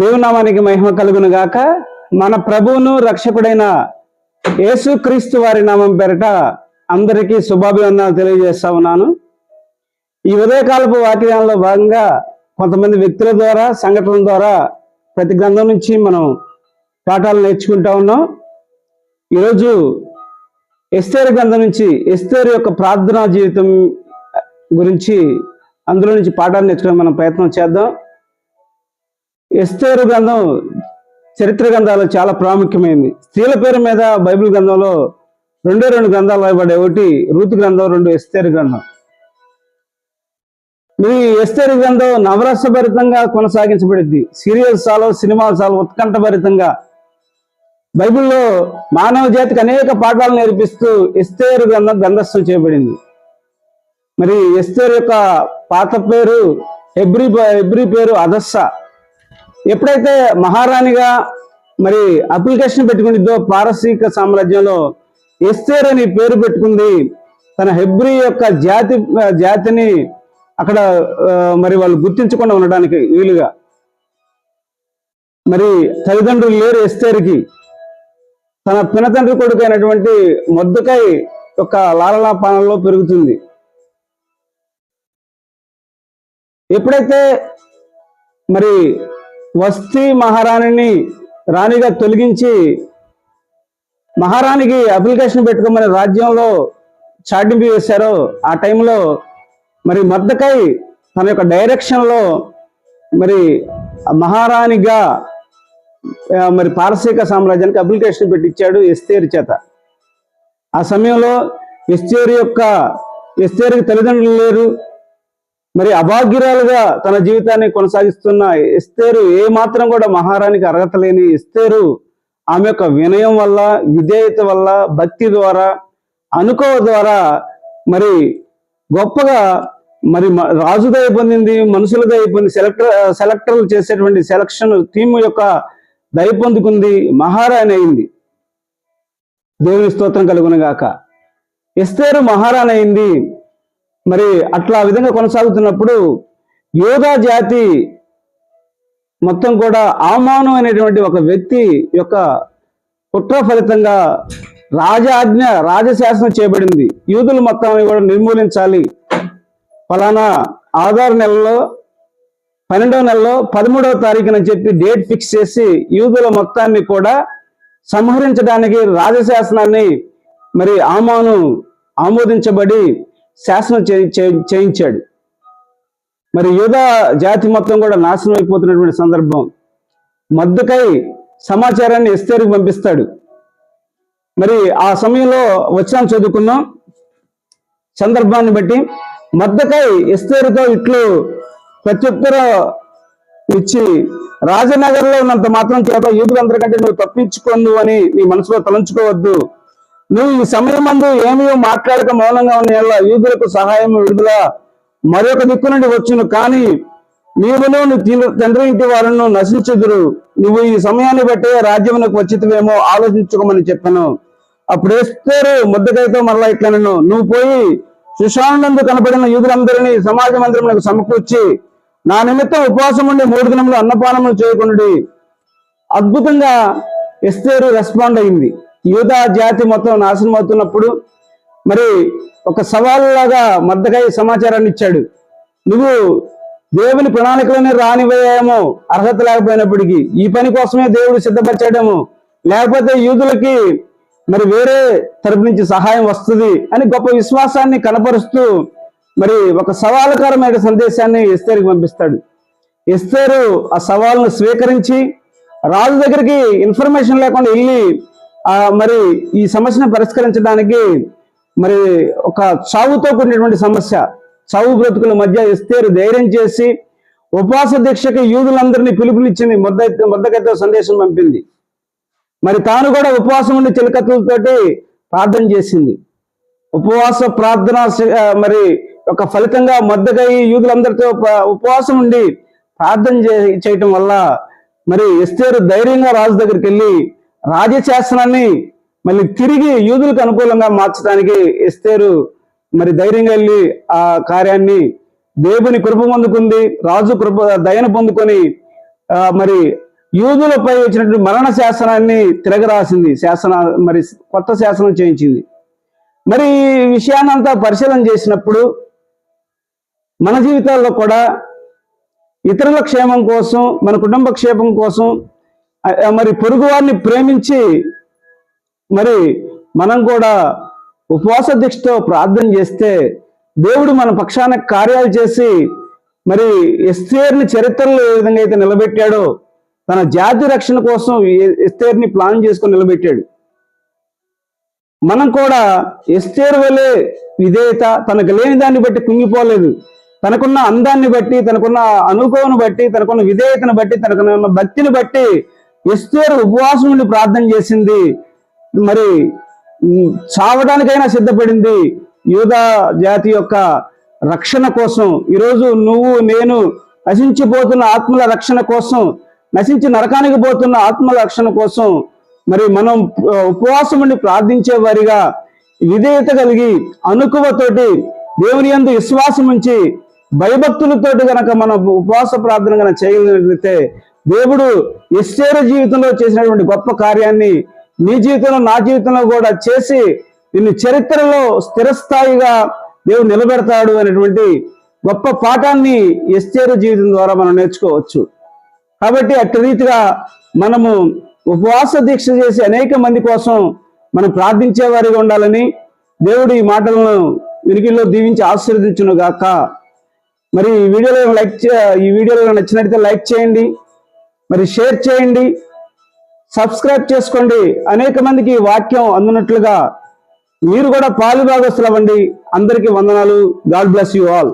దేవునామానికి మహిమ కలుగును గాక. మన ప్రభువును రక్షకుడైన యేసుక్రీస్తు వారి నామం పేరట అందరికీ శుభాభివందనాలు తెలియజేస్తా ఉన్నాను. ఈ ఉదయకాలపు వాక్యాలలో భాగంగా కొంతమంది వ్యక్తుల ద్వారా సంఘటనల ద్వారా ప్రతి గ్రంథం నుంచి మనం పాఠాలు నేర్చుకుంటా ఉన్నాం. ఈరోజు ఎస్తేరు గ్రంథం నుంచి ఎస్తేరు యొక్క ప్రార్థనా జీవితం గురించి అందులో నుంచి పాఠాలు నేర్చుకునే మనం ప్రయత్నం చేద్దాం. ఎస్తేరు గ్రంథం చరిత్ర గ్రంథాలు చాలా ప్రాముఖ్యమైనది స్త్రీల పేరు మీద బైబిల్ గ్రంథంలో రెండే రెండు గ్రంథాలు రాయబడే ఒకటి రూతు గ్రంథం రెండు ఎస్తేరు గ్రంథం. మీ ఎస్తేరు గ్రంథం నవరసభరితంగా కొనసాగించబడింది. సీరియల్స్ చాలు సినిమాలు చాలు ఉత్కంఠభరితంగా. బైబిల్లో మానవ జాతికి అనేక పాఠాలు నేర్పిస్తూ ఎస్తేరు గ్రంథం గ్రంథస్థం చేయబడింది. మరి ఎస్తేరు యొక్క పాత పేరు ఎబ్రి ఎబ్రి పేరు అదస్స. ఎప్పుడైతే మహారాణిగా మరి అప్లికేషన్ పెట్టుకునిద్దో పారసీక సామ్రాజ్యంలో ఎస్తేర్ అని పేరు పెట్టుకుంది తన హెబ్రి యొక్క జాతి జాతిని అక్కడ మరి వాళ్ళు గుర్తించకుండా ఉండడానికి వీలుగా. మరి తల్లిదండ్రులు లేరు ఎస్తేరుకి. తన పినతండ్రి కొడుకు అయినటువంటి మొద్దుకై యొక్క లాలనా పెరుగుతుంది. ఎప్పుడైతే మరి వస్తీ మహారాణిని రాణిగా తొలగించి మహారాణికి అప్లికేషన్ పెట్టుకోమని రాజ్యంలో చాటింపు వేశారో ఆ టైంలో మరి మద్దకై తన యొక్క డైరెక్షన్లో మరి ఆ మహారాణిగా మరి పారసీక సామ్రాజ్యానికి అప్లికేషన్ పెట్టించాడు ఎస్తేరు చేత. ఆ సమయంలో ఎస్తేరు యొక్క ఎస్తేరుకి తల్లిదండ్రులు లేరు. మరి అభాగ్యురాలుగా తన జీవితాన్ని కొనసాగిస్తున్న ఇస్తేరు ఏ మాత్రం కూడా మహారాణికి అర్హత లేని ఇస్తేరు ఆమె యొక్క వినయం వల్ల విధేయత వల్ల భక్తి ద్వారా అనుకోవ ద్వారా మరి గొప్పగా మరి మ- రాజు దయ పొందింది మనుషుల దయ పొంది సెలెక్టర్ సెలెక్టర్లు చేసేటువంటి సెలక్షన్ టీం యొక్క దయ పొందుకుంది మహారాణి అయింది. దేవుని స్తోత్రం కలుగునగాక. ఎస్తేరు మహారాణి అయింది. మరి అట్లా విధంగా కొనసాగుతున్నప్పుడు యోధా జాతి మొత్తం కూడా అవమానం అనేటువంటి ఒక వ్యక్తి యొక్క కుట్ర ఫలితంగా రాజాజ్ఞ రాజశాసనం చేయబడింది. యూదులు మొత్తాన్ని కూడా నిర్మూలించాలి. ఫలానా ఆధార్ నెలలో పన్నెండవ నెలలో పదమూడవ తారీఖున చెప్పి డేట్ ఫిక్స్ చేసి యూదుల మొత్తాన్ని కూడా సంహరించడానికి రాజశాసనాన్ని మరి ఆమాను ఆమోదించబడి శాసనం చేయించాడు. మరి యూదా జాతి మొత్తం కూడా నాశనం అయిపోతున్నటువంటి సందర్భం. మద్దుకై సమాచారాన్ని ఎస్తేరుకు పంపిస్తాడు. మరి ఆ సమయంలో వచ్చాను చదువుకున్నాం. సందర్భాన్ని బట్టి మద్దకై ఎస్తేరుతో ఇట్లు ప్రత్యుత్తరం ఇచ్చి రాజనగర్లో ఉన్నంత మాత్రం చేత యూదులందరికంటే నువ్వు తప్పించుకోను అని నీ మనసులో తలంచుకోవద్దు. నువ్వు ఈ సమయం మందు ఏమీ మాట్లాడక మౌనంగా ఉన్న యూదులకు సహాయం విడుదల మరొక దిక్కు నుండి వచ్చును. కానీ నీవును తండ్రి ఇంటి వారిను నశించుదురు. నువ్వు ఈ సమయాన్ని బట్టే రాజ్యమునకు వచ్చితవేమో ఆలోచించుకోమని చెప్పాను. అప్పుడు వేస్తారు ముద్దకైతో మరలా ఇట్లా నన్ను నువ్వు పోయి సుషానందు కనబడిన యూదులందరినీ సమాజ మందిరములకు సమకూర్చి నా నిమిత్తం ఉపవాసం ఉండి మూడు దినములు అన్నపానములు చేయకుండా అద్భుతంగా ఎస్తేరు రెస్పాండ్ అయింది. యూదా జాతి మొత్తం నాశనం అవుతున్నప్పుడు మరి ఒక సవాలు లాగా మద్దకాయ సమాచారాన్ని ఇచ్చాడు. నువ్వు దేవుని ప్రణాళికలోనే రానివ్వేమో అర్హత లేకపోయినప్పటికీ ఈ పని కోసమే దేవుడు సిద్ధపరిచాడేమో లేకపోతే యూదులకి మరి వేరే తరపు నుంచి సహాయం వస్తుంది అని గొప్ప విశ్వాసాన్ని కనపరుస్తూ మరి ఒక సవాలకరమైన సందేశాన్ని ఎస్తేరుకి పంపిస్తాడు. ఎస్తేరు ఆ సవాల్ను స్వీకరించి రాజు దగ్గరికి ఇన్ఫర్మేషన్ లేకుండా వెళ్ళి మరి ఈ సమస్యను పరిష్కరించడానికి మరి ఒక చావుతో కూడినటువంటి సమస్య. చావు బ్రతుకుల మధ్య ఇస్తేరు ధైర్యం చేసి ఉపవాస దీక్షకి యూదులందరినీ పిలుపునిచ్చింది ముద్ద ముద్దకైతే సందేశం పంపింది. మరి తాను కూడా ఉపవాసం ఉండి చిలకత్తులతోటి ప్రార్థన చేసింది. ఉపవాస ప్రార్థన మరి ఒక ఫలితంగా మద్దగై యూదులందరితో ఉపవాసం ఉండి ప్రార్థన చే- చేయటం వల్ల మరి ఎస్తేరు ధైర్యంగా రాజు దగ్గరికి వెళ్ళి రాజశాసనాన్ని మళ్ళీ తిరిగి యూదులకు అనుకూలంగా మార్చడానికి ఇస్తేరు మరి ధైర్యంగా వెళ్ళి ఆ కార్యాన్ని దేవుని కృప పొందుకుంది రాజు కృప దయను పొందుకొని మరి యూదులపై వచ్చినటువంటి మరణ శాసనాన్ని తిరగరాసింది శాసన మరి కొత్త శాసనం చేయించింది. మరి ఈ విషయాన్నంతా పరిశీలన చేసినప్పుడు మన జీవితాల్లో కూడా ఇతరుల క్షేమం కోసం మన కుటుంబ క్షేమం కోసం మరి పొరుగు వారిని ప్రేమించి మరి మనం కూడా ఉపవాస దీక్షతో ప్రార్థన చేస్తే దేవుడు మన పక్షాన కార్యాలు చేసి మరి ఎస్తేర్ని చరిత్రలో ఏ విధంగా అయితే నిలబెట్టాడో తన జాతి రక్షణ కోసం ఎస్తేర్ని ప్లాన్ చేసుకొని నిలబెట్టాడు. మనం కూడా ఎస్తేర్ వలె విధేయత తనకు లేని దాన్ని బట్టి కుంగిపోలేదు. తనకున్న అందాన్ని బట్టి తనకున్న అనుభవం బట్టి తనకున్న విధేయతను బట్టి తనకున్న భక్తిని బట్టి ఎస్తేరు ఉపవాసం ఉండి ప్రార్థన చేసింది. మరి చావడానికైనా సిద్ధపడింది. యూదా జాతి యొక్క రక్షణ కోసం. ఈరోజు నువ్వు నేను నశించిపోతున్న ఆత్మల రక్షణ కోసం నశించి నరకానికి పోతున్న ఆత్మల రక్షణ కోసం మరి మనం ఉపవాసం ఉండి ప్రార్థించే వారిగా విధేయత కలిగి అనుకువతోటి దేవుని యందు విశ్వాసం ఉంచి భయభక్తులతోటి గనక మనం ఉపవాస ప్రార్థన గనక చేయగలిగితే దేవుడు ఎస్టేరు జీవితంలో చేసినటువంటి గొప్ప కార్యాన్ని నీ జీవితంలో నా జీవితంలో కూడా చేసి నిన్ను చరిత్రలో స్థిరస్థాయిగా దేవుడు నిలబెడతాడు అనేటువంటి గొప్ప పాఠాన్ని ఎస్టేరు జీవితం ద్వారా మనం నేర్చుకోవచ్చు. కాబట్టి అట్టి రీతిగా మనము ఉపవాస దీక్ష చేసి అనేక మంది కోసం మనం ప్రార్థించే వారిగా ఉండాలని దేవుడు ఈ మాటలను వినికిల్లో దీవించి ఆశీర్వదించును గాక మరి ఈ వీడియోలో లైక్ చే- ఈ వీడియోలో నచ్చినట్లయితే లైక్ చేయండి. మరి షేర్ చేయండి సబ్స్క్రైబ్ చేసుకోండి. అనేక మందికి వాక్యం అందినట్లుగా మీరు కూడా పాలు భాగస్తులు అవ్వండి అందరికీ వందనాలు. God bless you all.